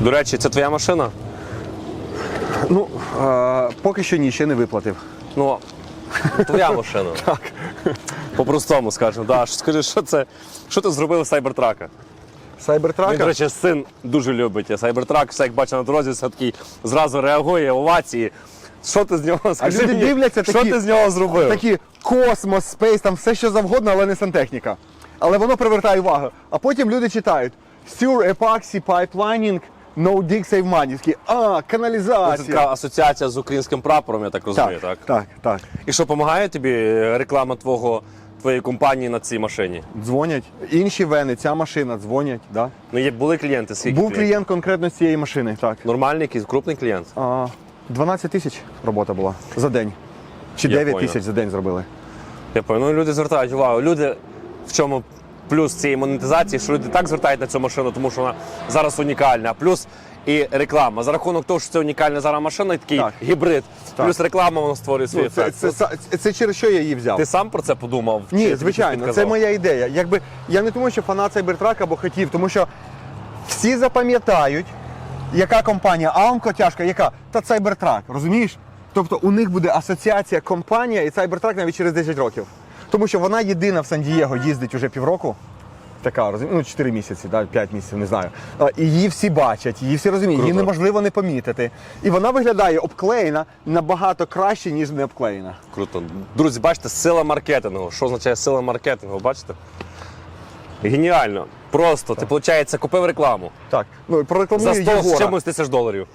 До речі, це твоя машина? Ну, е, поки що ні, ще не виплатив. Ну, твоя машина. Так. По-простому скажемо. Да. Скажи, що це? Що ти зробив з Сайбертрака? Він, до речі, син дуже любить Сайбертрак, все як бачить на дорозі, все такий зразу реагує, овації. Що ти з нього скажи люди мені, дивляться що такі- ти з нього зробив? Такі космос, спейс, там все що завгодно, але не сантехніка. Але воно привертає увагу. А потім люди читають Sure Epoxy Pipelining, No Dig Save Money. Такі, а, Це каналізація. така асоціація з українським прапором, я так розумію, так? так, так. І що допомагає тобі реклама твого, твоєї компанії на цій машині? Дзвонять. Інші вени, ця машина, дзвонять. Да? Ну, є, були клієнти, скільки Був клієнтів? клієнт конкретно з цієї машини. Так. Нормальний якийсь крупний клієнт? А, 12 тисяч робота була за день. Чи Я 9 понял. тисяч за день зробили. Я пам'ятаю, ну люди звертають увагу. Люди в чому плюс цієї монетизації, що люди так звертають на цю машину, тому що вона зараз унікальна. Плюс і реклама. За рахунок того, що це унікальна зараз машина, і такий Так. гібрид. Так. Плюс реклама вона створює свій Ну, це, ефект. це, це, це, через що я її взяв. Ти сам про це подумав? Чи Ні, тобі звичайно, це підказав? моя ідея. Якби я не тому, що фанат Cybertruck або хотів, тому що всі запам'ятають, яка компанія Аумко тяжка, яка та Cybertruck, розумієш? Тобто у них буде асоціація компанія і Cybertruck навіть через 10 років. Тому що вона єдина в Сан-Дієго їздить уже півроку. Така, розумієш, ну 4 місяці, да, 5 місяців, не знаю. А, І її всі бачать, її всі розуміють, її Круто. неможливо не помітити. І вона виглядає обклеєна набагато краще, ніж не обклеєна. Круто. Друзі, бачите, сила маркетингу. Що означає сила маркетингу? Бачите? Геніально. Просто. Ти, виходить, купив рекламу Так, ну за прорекламую 100 з Єгора. чимось тисяч доларів.